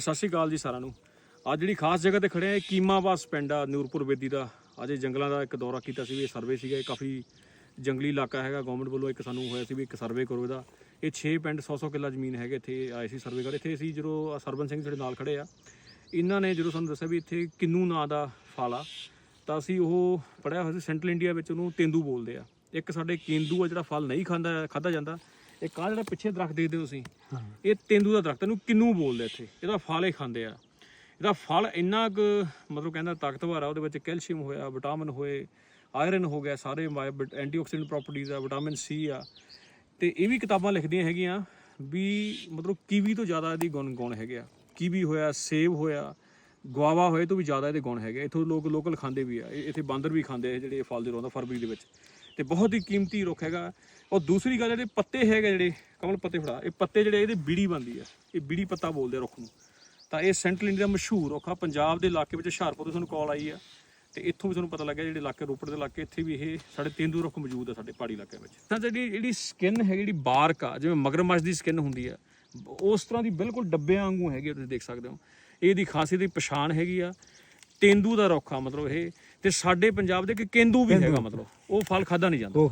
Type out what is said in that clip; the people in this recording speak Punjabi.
ਸਤਿ ਸ਼੍ਰੀ ਅਕਾਲ ਜੀ ਸਾਰਿਆਂ ਨੂੰ। ਅੱਜ ਜਿਹੜੀ ਖਾਸ ਜਗ੍ਹਾ ਤੇ ਖੜੇ ਆ, ਇਹ ਕੀਮਾਵਾਸ ਪਿੰਡ ਆ, ਨੂਰਪੁਰ ਬੇਦੀ ਦਾ। ਅੱਜ ਇਹ ਜੰਗਲਾਂ ਦਾ ਇੱਕ ਦੌਰਾ ਕੀਤਾ ਸੀ ਵੀ ਇਹ ਸਰਵੇ ਸੀਗਾ, ਇਹ ਕਾਫੀ ਜੰਗਲੀ ਇਲਾਕਾ ਹੈਗਾ। ਗਵਰਨਮੈਂਟ ਵੱਲੋਂ ਇੱਕ ਸਾਨੂੰ ਹੋਇਆ ਸੀ ਵੀ ਇੱਕ ਸਰਵੇ ਕਰੋ ਇਹਦਾ। ਇਹ 6 ਪਿੰਡ 100-100 ਕਿੱਲਾ ਜ਼ਮੀਨ ਹੈਗੇ, ਇੱਥੇ ਆਏ ਸੀ ਸਰਵੇ ਕਰ ਇੱਥੇ ਅਸੀਂ ਜਦੋਂ ਆਹ ਸਿੰਘ ਸਾਡੇ ਨਾਲ ਖੜੇ ਆ, ਇਹਨਾਂ ਨੇ ਜਦੋਂ ਸਾਨੂੰ ਦੱਸਿਆ ਵੀ ਇੱਥੇ ਕਿੰਨੂ ਨਾਂ ਦਾ ਫਲ ਆ ਤਾਂ ਅਸੀਂ ਉਹ ਪੜਿਆ ਹੋਇਆ ਸੀ ਸੈਂਟਰਲ ਇੰਡੀਆ ਵਿੱਚ ਉਹਨੂੰ ਤੇਂਦੂ ਬੋਲਦੇ ਆ। ਇੱਕ ਸਾਡੇ ਕੇਂਦੂ ਆ ਜਿਹੜਾ ਫਲ ਨਹੀਂ ਖਾਂਦਾ ਖਾਦਾ ਜਾਂਦਾ ਇੱਕ ਆ ਜਿਹੜਾ ਪਿੱਛੇ ਦਰਖਤ ਦੇਖਦੇ ਹੋ ਤੁਸੀਂ ਇਹ ਤੇਂਦੂ ਦਾ ਦਰਖਤ ਇਹਨੂੰ ਕਿੰਨੂ ਬੋਲਦੇ ਇੱਥੇ? ਇਹਦਾ ਫਲ ਹੀ ਖਾਂਦੇ ਆ। ਇਹਦਾ ਫਲ ਇੰਨਾ ਕੁ ਮਤਲਬ ਕਹਿੰਦਾ ਤਾਕਤਵਰ ਆ ਉਹਦੇ ਵਿੱਚ ਕੈਲਸ਼ੀਅਮ ਹੋਇਆ ਵਿਟਾਮਿਨ ਹੋਏ ਆਇਰਨ ਹੋ ਗਿਆ ਸਾਰੇ ਐਂਟੀਆਕਸੀਡੈਂਟ ਪ੍ਰੋਪਰਟੀਜ਼ ਆ ਵਿਟਾਮਿਨ ਸੀ ਆ। ਤੇ ਇਹ ਵੀ ਕਿਤਾਬਾਂ ਲਿਖਦੀਆਂ ਹੈਗੀਆਂ ਵੀ ਮਤਲਬ ਕੀਵੀ ਤੋਂ ਜ਼ਿਆਦਾ ਇਹਦੀ ਗੁਣ ਗੁਣ ਹੈਗੇ ਆ। ਕੀਵੀ ਹੋਇਆ ਸੇਬ ਹੋਇਆ ਗੁਆਵਾ ਹੋਏ ਤੋਂ ਵੀ ਜ਼ਿਆਦਾ ਇਹਦੇ ਗੁਣ ਹੈਗੇ ਇੱਥੋਂ ਲੋਕ ਲੋਕਲ ਖਾਂਦੇ ਵੀ ਆ। ਇੱਥੇ ਬਾਂਦਰ ਵੀ ਖਾਂਦੇ ਆ ਜਿਹੜੇ ਇਹ ਫਲ ਦੇ ਰੋਂਦਾ ਫਰਵਰੀ ਦੇ ਵਿੱਚ। ਤੇ ਬਹੁਤ ਹੀ ਕੀਮਤੀ ਰੁੱਖ ਹੈਗਾ। ਔਰ ਦੂਸਰੀ ਗੱਲ ਜਿਹੜੇ ਪੱਤੇ ਹੈਗੇ ਜਿਹੜੇ ਕਮਲ ਪੱਤੇ ਫੜਾ ਇਹ ਪੱਤੇ ਜਿਹੜੇ ਇਹਦੇ ਬੀੜੀ ਬਣਦੀ ਆ। ਇਹ ਬੀੜੀ ਪੱਤਾ ਬੋਲਦੇ ਆ ਰੁੱਖ ਨੂੰ। ਤਾਂ ਇਹ ਸੈਂਟਰਲ ਇੰਡੀਆ ਦਾ ਮਸ਼ਹੂਰ ਰੁੱਖ ਆ। ਪੰਜਾਬ ਦੇ ਇਲਾਕੇ ਵਿੱਚ ਹੁਸ਼ਿਆਰਪੁਰ ਤੋਂ ਸਾਨੂੰ ਕਾਲ ਆਈ ਆ। ਤੇ ਇੱਥੋਂ ਵੀ ਤੁਹਾਨੂੰ ਪਤਾ ਲੱਗਿਆ ਜਿਹੜੇ ਇਲਾਕੇ ਰੋਪੜ ਦੇ ਇਲਾਕੇ ਇੱਥੇ ਵੀ ਇਹ ਸਾਡੇ ਤੇਂਦੂ ਰੁੱਖ ਮੌਜੂਦ ਆ ਸਾਡੇ ਪਹਾੜੀ ਇਲਾਕੇ ਵਿੱਚ। ਤਾਂ ਜਿਹੜੀ ਜਿਹੜੀ ਸਕਿਨ ਹੈ ਜਿਹੜੀ ਬਾਰਕ ਆ ਜਿਵੇਂ ਮਗਰਮੱਛ ਦੀ ਸਕਿਨ ਹੁੰਦੀ ਆ ਉਸ ਤਰ੍ਹਾਂ ਦੀ ਬਿਲਕੁਲ ਡੱਬਿਆਂ ਵਾਂਗੂ ਹੈਗੀ ਆ, ਤੁਸੀਂ ਦੇਖ ਸਕਦੇ ਹੋ। ਇਹਦੀ ਖਾਸੀਅਤ ਦੀ ਪਛਾਣ ਹੈਗੀ ਆ। ਤੇਂਦੂ ਦਾ ਰੁੱਖ ਆ ਮਤਲਬ ਇਹ ਤੇ ਸਾਡੇ ਪੰਜਾਬ ਦੇ ਇੱਕ ਕੇਂਦੂ ਵੀ ਹੈਗਾ ਮਤਲਬ ਉਹ ਫਲ ਖਾਦਾ ਨਹੀਂ ਜਾਂਦਾ। ਉਹ